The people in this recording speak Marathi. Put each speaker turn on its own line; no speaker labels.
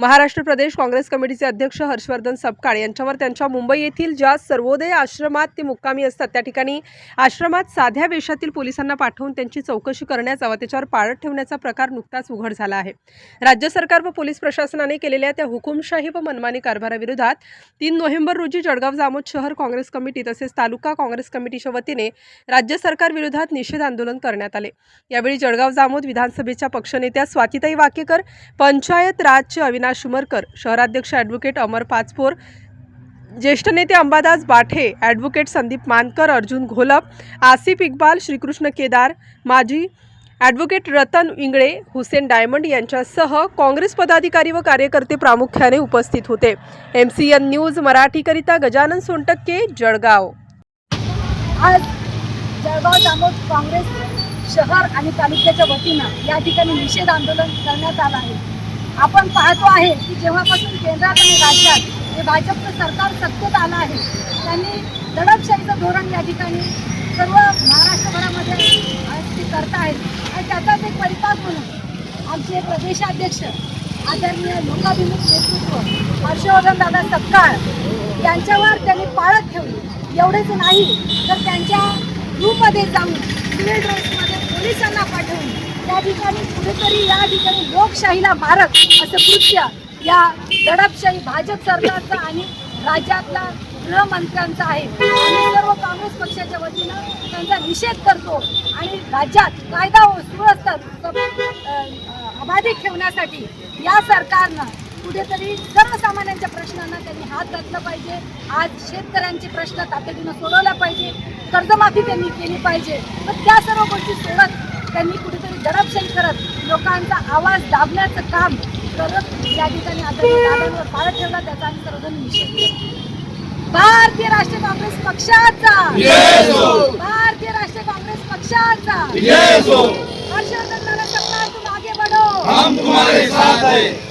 Maharashtra Pradesh Congress कमिटीचे अध्यक्ष हर्षवर्धन सपकाळ यांच्यावर त्यांच्या मुंबई येथील ज्या सर्वोदय आश्रमात ते मुक्कामी असतात त्या ठिकाणी आश्रमात साध्या वेशातील पोलिसांना पाठवून त्यांची चौकशी करण्याचा व त्याच्यावर पाळत ठेवण्याचा प्रकार नुकताच उघड झाला आहे. राज्य सरकार व पोलीस प्रशासनाने केलेल्या त्या हुकुमशाही व मनमानी कारभाराविरोधात तीन नोव्हेंबर रोजी जळगाव जामोद शहर काँग्रेस कमिटी तसेच तालुका काँग्रेस कमिटीच्या वतीने राज्य सरकार विरोधात निषेध आंदोलन करण्यात आले. यावेळी जळगाव जामोद विधानसभेच्या पक्षनेत्या स्वातीताई वाकेकर पंचायत राजचे अविनाश शुमरकर शहराध्यक्ष ॲडव्होकेट अमर पाचपोर ज्येष्ठ नेते अंबादास बाठे ॲडव्होकेट संदीप मानकर अर्जुन घोलप आसिफ इक्बाल श्रीकृष्ण केदार माजी ॲडव्होकेट रतन इंगळे हुसेन डायमंड यांच्यासह काँग्रेस पदाधिकारी व कार्यकर्ते प्रामुख्याने उपस्थित होते. एम सी एन न्यूज मराठीकरिता गजानन सोनटक्के जळगाव.
आज जळगाव जामोद काँग्रेस शहर आणि तालुक्याच्या वतीनं या ठिकाणी निषेध आंदोलन करण्यात आलं आहे. आपण पाहतो आहे की जेव्हापासून केंद्रात आणि राज्यात हे भाजपचं सरकार सत्तेत आलं आहे त्यांनी दडपशाहीचं धोरण या ठिकाणी सर्व महाराष्ट्रभरामध्ये आज ते करत आहेत आणि त्याचाच एक परिपाक म्हणून आमचे प्रदेशाध्यक्ष आदरणीय लोकाभिमुख नेतृत्व हर्षवर्धन दादा सत्कार यांच्यावर त्यांनी पाळत ठेवली. एवढेच नाही तर त्यांच्या ग्रुपमध्ये जाऊन सिव्हिल ड्रेसमध्ये पोलिसांना पाठवून त्या ठिकाणी कुठेतरी या ठिकाणी लोकशाहीला मारक असं कृत्य या दडपशाही भाजप सरकारचं आणि राज्यातला गृहमंत्र्यांचा आहे. आम्ही सर्व काँग्रेस पक्षाच्या वतीनं त्यांचा निषेध करतो आणि राज्यात कायदा व सुव्यवस्था अबाधित ठेवण्यासाठी या सरकारनं कुठेतरी सर्वसामान्यांच्या प्रश्नांना त्यांनी हात घातला पाहिजे. आज शेतकऱ्यांचे प्रश्न तातडीनं सोडवला पाहिजे. कर्जमाफी त्यांनी केली पाहिजे. तर त्या सर्व गोष्टी सोडत त्यांनी कुठेतरी दडपशाही करत लोकांचा आवाज दाबण्याचं काम करत या ठिकाणी दादांवर पाळत ठेवला त्याचा आम्ही सर्वजण निषेध भारतीय राष्ट्रीय काँग्रेस पक्षाचा! भारतीय राष्ट्रीय काँग्रेस पक्षाचा! हर्षवर्धन दादा सपकाळ तुम आगे बढ़ो!
हम तुम्हारे साथ हैं।